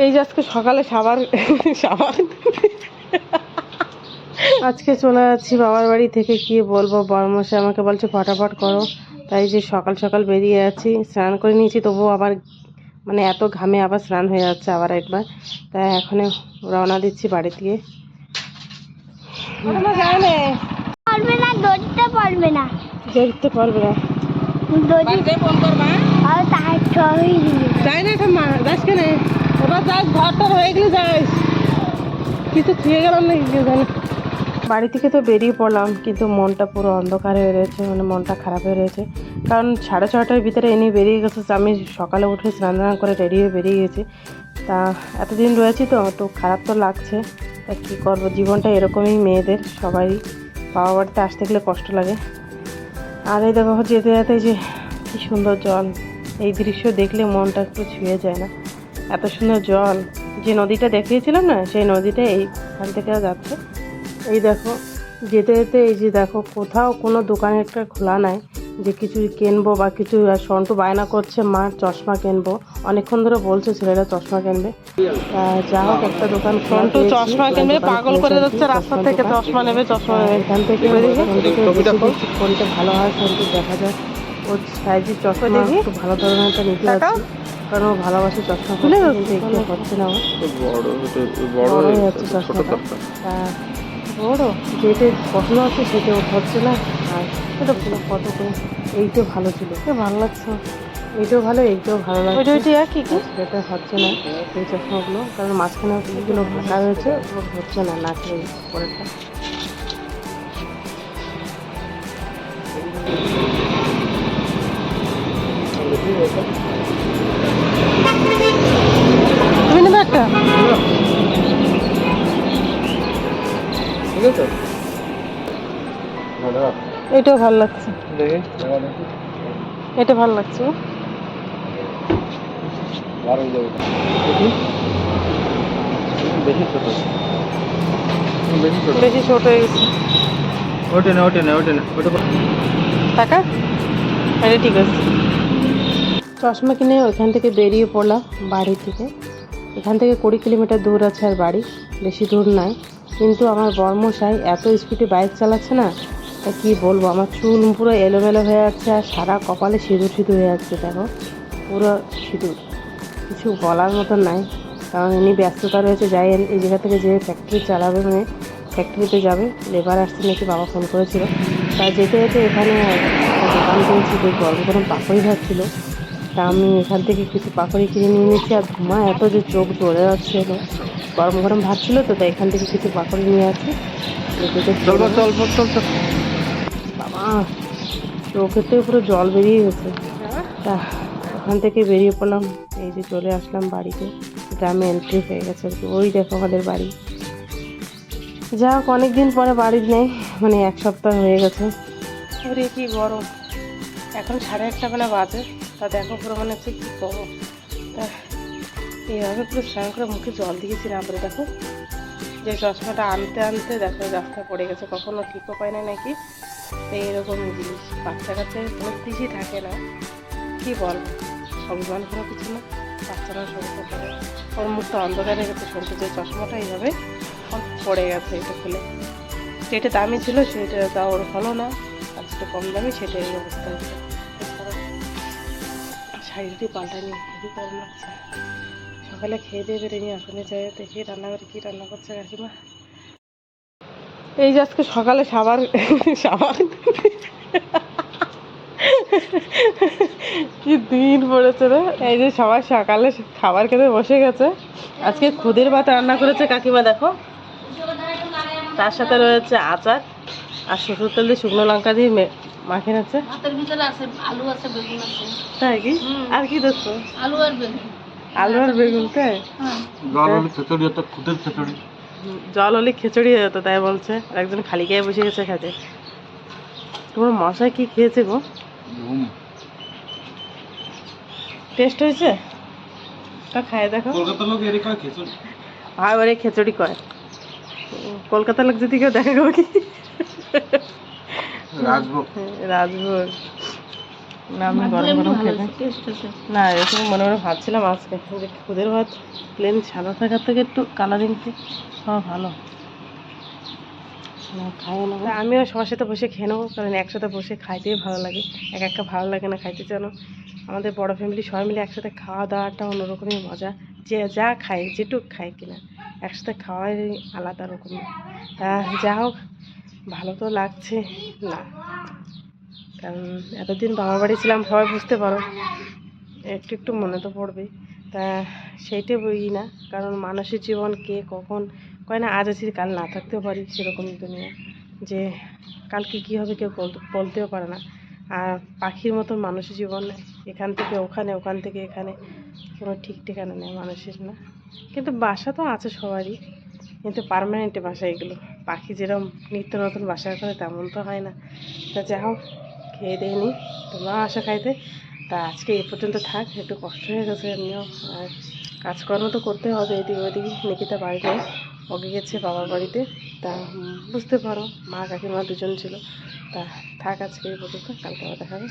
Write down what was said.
এই যে আজকে সকালে সাবার সাবার আজকে চলে যাচ্ছি বাবার বাড়ি থেকে কি বলব বর্মশাই আমাকে বলছে ফটাফট করো। তাই যে সকাল সকাল বেরিয়ে যাচ্ছি স্নান করে নিয়েছি তবুও আবার মানে এত ঘামে আবার স্নান হয়ে যাচ্ছে আবার একবার। তাই এখন রওনা দিচ্ছি বাড়ি দিয়ে। পারবে না দৌড়তে পারবে না। দেখতে পারবে না। দৌড়ি আর ছবি দিবে। যাই না ঠাম্মা কেন? যাস ঘরটা হয়ে গেলে যাস কিছু থুয়ে গেলাম না জানি। বাড়ি থেকে তো বেরিয়ে পড়লাম, কিন্তু মনটা পুরো অন্ধকার হয়ে রয়েছে মানে মনটা খারাপ হয়ে রয়েছে। কারণ সাড়ে ছটার ভিতরে এনে বেরিয়ে গেছে আমি সকালে উঠে স্নান টান করে রেডি হয়ে বেরিয়ে গেছি। তা এতদিন রয়েছি তো তো খারাপ তো লাগছে। তা কী করব, জীবনটা এরকমই মেয়েদের, সবাই বাবা বাড়িতে আসতে গেলে কষ্ট লাগে। আর এই দেখো, যেতে যেতে যে কী সুন্দর জল, এই দৃশ্য দেখলে মনটা একটু ছুঁয়ে যায় না। এত সুন্দর জল। যে নদীটা দেখিয়েছিলাম না সেই নদীটা এইখান থেকে যাচ্ছে। এই দেখো যেতে যেতে এই যে দেখো কোথাও কোনো দোকান একটা খোলা নাই যে কিছু কিনবো বা কিছু সন্টু বায়না করছে মা চশমা কিনবো। অনেকক্ষণ ধরে বলছে ছেলেরা চশমা কিনবে। তা যা হোক একটা দোকান সন্টু চশমা কিনবে পাগল করে যাচ্ছে রাস্তা থেকে চশমা নেবে চশমা নেবে। এখান থেকে কোনটা ভালো হয় সন্টু দেখা যায় ওর সাইজের চশমা দেখি। একটু ভালো ধরনের একটা নিতে কারণ ও ভালোবাসে চশমা খুলে একটু হচ্ছে না বড় বড় হয়ে যাচ্ছে ছোট চশমাটা। বড় যেটা পছন্দ হচ্ছে সেটা হচ্ছে না আর সেটা কত করে এইটাও ভালো ছিল। ভালো লাগছে। এইটাও ভালো এইটাও ভালো লাগছে। ওইটা ওইটা একই কি? সেটা হচ্ছে না এই চশমাগুলো কারণ মাঝখানে ফাঁকা হয়েছে ওগুলো হচ্ছে না নাকের পরেরটা। এটাও ভালো লাগছে। এটা ভালো লাগছে। বেশি ছোট। বেশি ছোট হয়ে গেছে। ওটে না ওটে না ওটে না। ওটা টাকা? এটা ঠিক আছে। চশমা কিনে ওইখান থেকে বেরিয়ে পড়লাম বাড়ি থেকে। এখান থেকে কুড়ি কিলোমিটার দূর আছে আর বাড়ি। বেশি দূর নয়। কিন্তু আমার বর্মশাই এত স্পিডে বাইক চালাচ্ছে না তা কী বলব? আমার চুল পুরো এলোমেলো হয়ে যাচ্ছে আর সারা কপালে সিঁদুর সিঁদুর হয়ে যাচ্ছে দেখো। পুরো সিঁদুর। কিছু বলার মতন নাই। কারণ এমনি ব্যস্ততা রয়েছে, যাই এই জায়গা থেকে যে ফ্যাক্টরি চালাবে মানে ফ্যাক্টরিতে যাবে। লেবার আসছে নাকি বাবা ফোন করেছিল। তা যেতে যেতে এখানে দোকান পেয়েছি যে গরম গরম পাকড়ি ভাবছিল তা আমি এখান থেকে কিছু পাকড়ি কিনে নিয়ে নিয়েছি আর ধোঁয়া এত যে চোখ জ্বলে যাচ্ছে গরম গরম ভাত ছিল তো, তাই এখান থেকে কিছু পাকড়ি নিয়ে আসি। চল চল চল চল। বাবা, চোখের থেকে পুরো জল বেরিয়ে গেছে। তা ওখান থেকে বেরিয়ে পড়লাম, এই যে চলে আসলাম বাড়িতে। গ্রামে এন্ট্রি হয়ে গেছে ওই দেখো আমাদের বাড়ি। যা হোক, অনেকদিন পরে বাড়ি নেই মানে এক সপ্তাহ হয়ে গেছে। ওরে কি গরম। এখন সাড়ে আটটা বেলা বাজে, তা দেখো পুরো মনে হচ্ছে কী গরম। তা, এইভাবে পুরো স্নান করে মুখে জল দিয়েছি না পরে দেখো। যে চশমাটা আনতে আনতে দেখো রাস্তা পড়ে গেছে, কখনো ঠিকও পায় না নাকি? এইরকম জিনিস বাচ্চা কাচ্চা কোনো কিছুই থাকে না। কী বলব? অভিমান কোনো কিছু না। বাচ্চারা সরু করে ওর মুখটা অন্ধকার গেছে সরু যে চশমাটা এইভাবে পড়ে গেছে এটা খুলে। যেটা দামি ছিল সেটা তা ওর হলো না। আর যেটা কম দামি সেটা এই অবস্থা হয়েছে। শাড়িটি পাল্টানি, খুবই গরম লাগছে। সকালে খেয়ে দিয়ে বেরিয়ে নিয়ে আসলে যাই, দেখি রান্নাঘরে কি রান্না করছে কাকিমা। এই যে আজকে সকালে সাবার সাবার কি দিন পড়েছে রে। এই যে সবাই সকালে খাবার খেতে বসে গেছে। আজকে খুদের ভাত রান্না করেছে কাকিমা দেখো। তার সাথে রয়েছে আচার আর শ্বশুর তেল দিয়ে শুকনো লঙ্কা দিয়ে মাখিয়ে আছে ভাতের ভিতরে আছে আলু আছে বেগুন আছে। তাই কি? আর কি দেখছ? আলু আর বেগুন। আলু আর বেগুন তাই? হ্যাঁ। খিচুড়ি খুদের খিচুড়ি জল হলে খিচুড়ি হয়ে যেত তাই বলছে। আর একজন খালি গায়ে বসে গেছে খেতে। তোমার মশাই কি খেয়েছে গো? টেস্ট হয়েছে? তা খায় দেখো। কলকাতার লোক এরকম খিচুড়ি। ভাই ওরে খিচুড়ি কয় কলকাতার লোক যদি কেউ দেখা গেল কি? রাজভোগ। রাজভোগ। আমি গরম গরম খেতে। না এরকম মনে মনে ভাবছিলাম আজকে। যে খুদের ভাত প্লেন সাদা থাকার থেকে একটু কালারিং খাওয়া ভালো। না খাওয়া না আমিও সবার সাথে বসে খেয়ে নেব কারণ একসাথে বসে খাইতেই ভালো লাগে। এক একটা ভালো লাগে না খাইতে জানো? আমাদের বড় ফ্যামিলি সবাই মিলে একসাথে খাওয়া দাওয়াটা অন্যরকমই মজা। যে যা খায় যেটুক খায় কিনা একসাথে খাওয়াই আলাদা রকম। যা হোক ভালো তো লাগছে। না। কারণ এতদিন বাবার বাড়ি ছিলাম, সবাই বুঝতে পারো। একটু একটু মনে তো পড়বেই। তা সেইটা বই না, কারণ মানুষের জীবন কে কখন কয় না, আজ আছি, কাল না থাকতেও পারি সেরকম দুনিয়া। যে কালকে কী হবে কেউ বলতে- বলতেও পারে না। আর পাখির মতন মানুষের জীবন, এখান থেকে ওখানে, ওখান থেকে এখানে, কোনো ঠিক ঠিকানা নেই মানুষের, না? কিন্তু বাসা তো আছে সবারই, কিন্তু পারমানেন্ট বাসা এগুলো। পাখি যেরকম নিত্য নতুন বাসা করে, তেমন তো হয় না। তা যা হোক খেয়ে দিয়ে নিই তোমরাও আসা খাইতে। তা আজকে এ পর্যন্ত থাক, একটু কষ্ট হয়ে গেছে এমনিও। আর কাজকর্ম তো করতে হবে এদিকে ওদিক, নিকিতা বাড়িতে ওকে গেছে বাবার বাড়িতে। তা বুঝতে পারো, মা কাকিমা দুজন ছিল। তা থাক আজকে এই পর্যন্ত, কালকে আবার দেখাবে